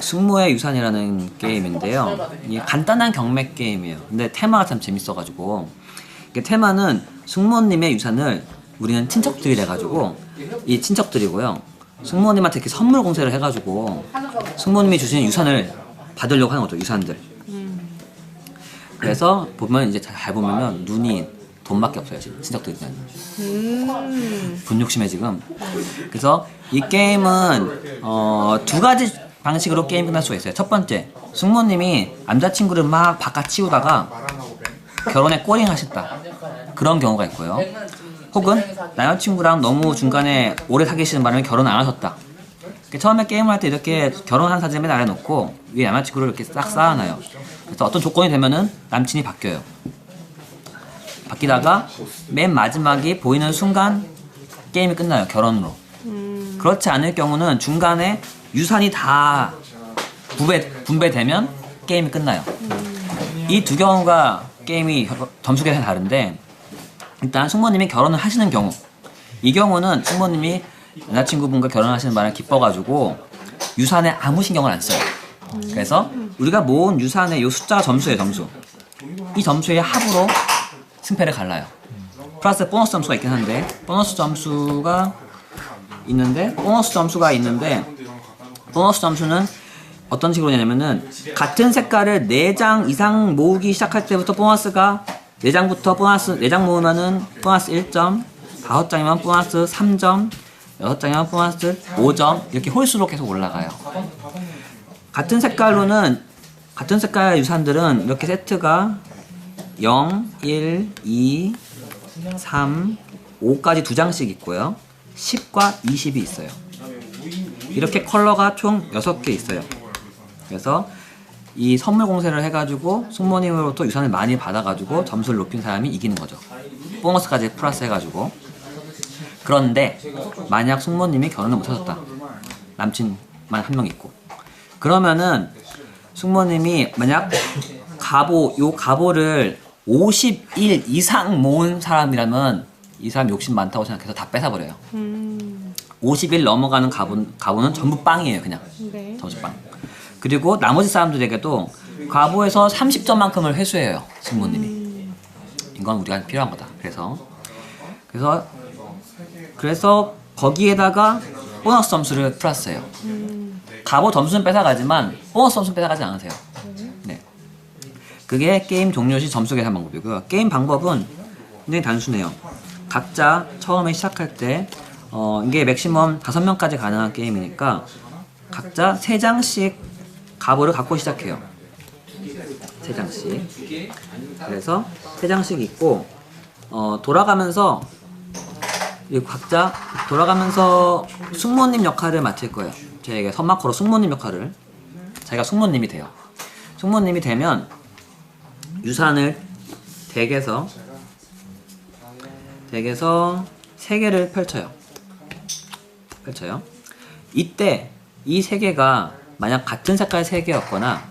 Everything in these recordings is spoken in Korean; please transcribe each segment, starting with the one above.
승무의 유산이라는 게임인데요. 이게 간단한 경매 게임이에요. 근데 테마가 참 재밌어가지고 이게 테마는 승무원님의 유산을 우리는 친척들이 돼가지고 이 친척들이고요. 승무원님한테 이렇게 선물 공세를 해가지고 승무원님이 주시는 유산을 받으려고 하는 거죠. 유산들. 그래서 보면 이제 잘 보면은 눈이 돈밖에 없어요. 지금 친척들이는. 분욕심에 지금. 그래서 이 게임은 어, 두 가지 방식으로 게임 끝날 수가 있어요. 첫 번째, 승모님이 남자친구를 막 바깥 치우다가 결혼에 꼬링 하셨다. 그런 경우가 있고요. 혹은 남자친구랑 너무 중간에 오래 사귀시는 바람에 결혼 안 하셨다. 처음에 게임을 할 때 이렇게 결혼한 사진을 맨 아래 놓고 위에 남자친구를 이렇게 싹 쌓아놔요. 그래서 어떤 조건이 되면은 남친이 바뀌어요. 바뀌다가 맨 마지막이 보이는 순간 게임이 끝나요. 결혼으로. 그렇지 않을 경우는 중간에 유산이 다 분배, 분배되면 게임이 끝나요. 이 두 경우가 게임이 겨- 점수 계산이 다른데 일단 숙모님이 결혼을 하시는 경우 이 경우는 숙모님이 여자친구분과 결혼하시는 바람에 기뻐가지고 유산에 아무 신경을 안 써요. 그래서 우리가 모은 유산의 이 숫자 점수예요 점수. 이 점수의 합으로 승패를 갈라요. 플러스 보너스 점수가 있긴 한데 보너스 점수가 있는데 보너스 점수가 있는데 보너스 점수는 어떤 식으로 되냐면은 같은 색깔을 4장 이상 모으기 시작할 때부터 보너스가 4장부터 보너스 4장 모으면은 보너스 1점 5장이면 보너스 3점 6장이면 보너스 5점 이렇게 홀수로 계속 올라가요. 같은 색깔로는 같은 색깔 유산들은 이렇게 세트가 0, 1, 2, 3, 5까지 두 장씩 있고요. 10과 20이 있어요 이렇게 컬러가 총 6개 있어요. 그래서 이 선물 공세를 해가지고 숙모님으로부터 유산을 많이 받아가지고 점수를 높인 사람이 이기는 거죠. 보너스까지 플러스 해가지고. 그런데 만약 숙모님이 결혼을 못하셨다. 남친만 한 명 있고. 그러면은 숙모님이 만약 가보 요 가보를 51 이상 모은 사람이라면 이 사람 욕심 많다고 생각해서 다 뺏어버려요. 50일 넘어가는 가본, 가보는 전부 빵이에요, 그냥. 네. 점수빵. 그리고 나머지 사람들에게도 가보에서 30점만큼을 회수해요, 승모님이. 이건 우리가 필요한 거다. 그래서, 그래서, 그래서 거기에다가 보너스 점수를 플러스해요. 가보 점수는 뺏어가지만 보너스 점수는 뺏어가지 않으세요. 네. 그게 게임 종료 시 점수 계산 방법이고요. 게임 방법은 굉장히 단순해요. 각자 처음에 시작할 때 어, 이게 맥시멈 5명까지 가능한 게임이니까 각자 3장씩 가보를 갖고 시작해요. 3장씩. 그래서 3장씩 있고 어, 돌아가면서 이 각자 돌아가면서 숙모님 역할을 맡을 거예요. 저에게 선마커로 숙모님 역할을 자기가 숙모님이 돼요. 숙모님이 되면 유산을 덱에서 덱에서 세 개를 펼쳐요. 펼쳐요. 이때 이 세 개가 만약 같은 색깔 세 개였거나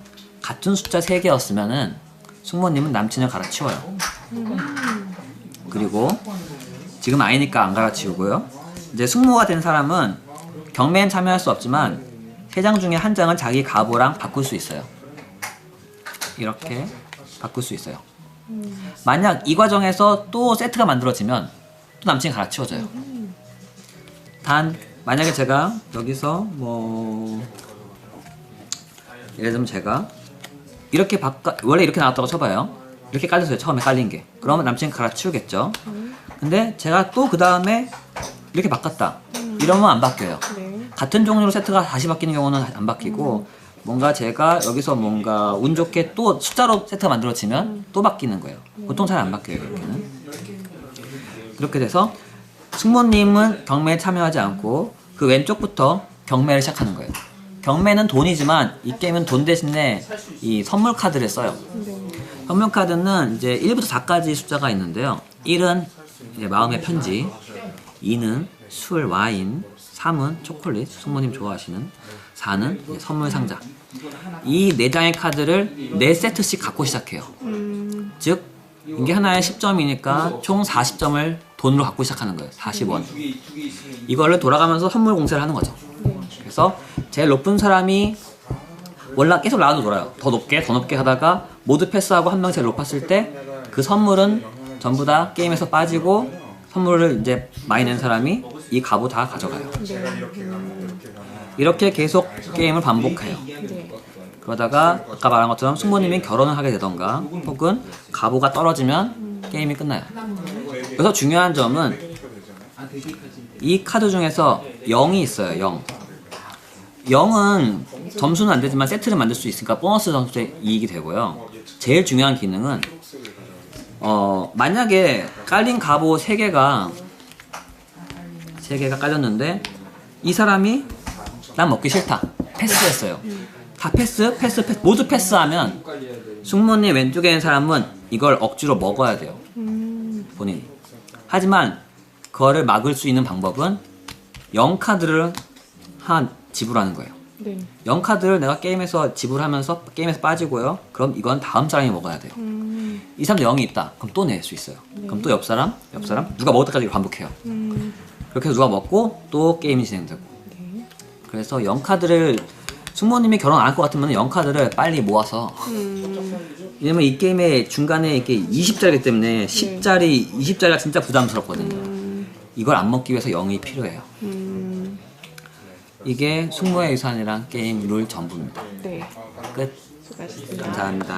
같은 숫자 세 개였으면은 숙모님은 남친을 갈아치워요. 그리고 지금 아이니까 안 갈아치우고요. 이제 숙모가 된 사람은 경매엔 참여할 수 없지만 세 장 중에 한 장은 자기 가보랑 바꿀 수 있어요. 이렇게 바꿀 수 있어요. 만약 이 과정에서 또 세트가 만들어지면 또 남친이 갈아치워져요. 단 만약에 제가 여기서 뭐 예를 들면 제가 이렇게 바꿔 원래 이렇게 나왔다고 쳐봐요. 이렇게 깔렸어요. 처음에 깔린 게. 그러면 남친이 갈아치우겠죠. 근데 제가 또 그 다음에 이렇게 바꿨다. 이러면 안 바뀌어요. 네. 같은 종류로 세트가 다시 바뀌는 경우는 안 바뀌고 뭔가 제가 여기서 뭔가 운 좋게 또 숫자로 세트가 만들어지면 또 바뀌는 거예요. 보통 잘 안 바뀌어요. 이렇게는. 그렇게 돼서 숙모님은 경매에 참여하지 않고 그 왼쪽부터 경매를 시작하는 거예요. 경매는 돈이지만 이 게임은 돈 대신에 이 선물 카드를 써요. 선물 카드는 이제 1부터 4까지 숫자가 있는데요. 1은 이제 마음의 편지, 2는 술, 와인, 3은 초콜릿, 숙모님 좋아하시는, 4는 이제 선물 상자. 이네 장의 카드를 네 세트씩 갖고 시작해요. 즉 이게 하나에 10점이니까 총 40점을 돈으로 갖고 시작하는 거예요. 40원. 이거를 돌아가면서 선물 공세를 하는 거죠. 그래서 제일 높은 사람이 원래 계속 라운드 돌아요. 더 높게 더 높게 하다가 모두 패스하고 한 명 제일 높았을 때 그 선물은 전부 다 게임에서 빠지고 선물을 이제 많이 낸 사람이 이 갑우 다 가져가요. 이렇게 계속 게임을 반복해요. 네. 그러다가 아까 말한 것처럼 숙모님이 결혼을 하게 되던가 혹은 가부가 떨어지면 게임이 끝나요. 그래서 중요한 점은 이 카드 중에서 0이 있어요. 0. 0은 점수는 안 되지만 세트를 만들 수 있으니까 보너스 점수에 이익이 되고요. 제일 중요한 기능은 어 만약에 깔린 가보 3개가 3개가 깔렸는데 이 사람이 난 먹기 싫다. 패스했어요. 다 패스, 패스, 패스, 모두 패스하면 숙모님 왼쪽에 있는 사람은 이걸 억지로 먹어야 돼요. 본인이. 하지만 그거를 막을 수 있는 방법은 0카드를 한 지불하는 거예요. 네. 0카드를 내가 게임에서 지불하면서 게임에서 빠지고요. 그럼 이건 다음 사람이 먹어야 돼요. 음. 이 사람도 0이 있다. 그럼 또 낼 수 있어요. 그럼 또 옆 사람, 옆 사람, 누가 먹을 때까지 반복해요. 음. 그렇게 해서 누가 먹고 또 게임이 진행되고. 네. 그래서 0카드를 숙모님이 결혼 안 할 것 같으면 0카드를 빨리 모아서 음. 왜냐면 이 게임의 중간에 이게 20짜리기 때문에 10짜리, 20짜리가 진짜 부담스럽거든요. 음. 이걸 안 먹기 위해서 0이 필요해요. 음. 이게 숙모의 유산이란 게임 룰 전부입니다. 네. 끝. 수고하셨습니다. 감사합니다.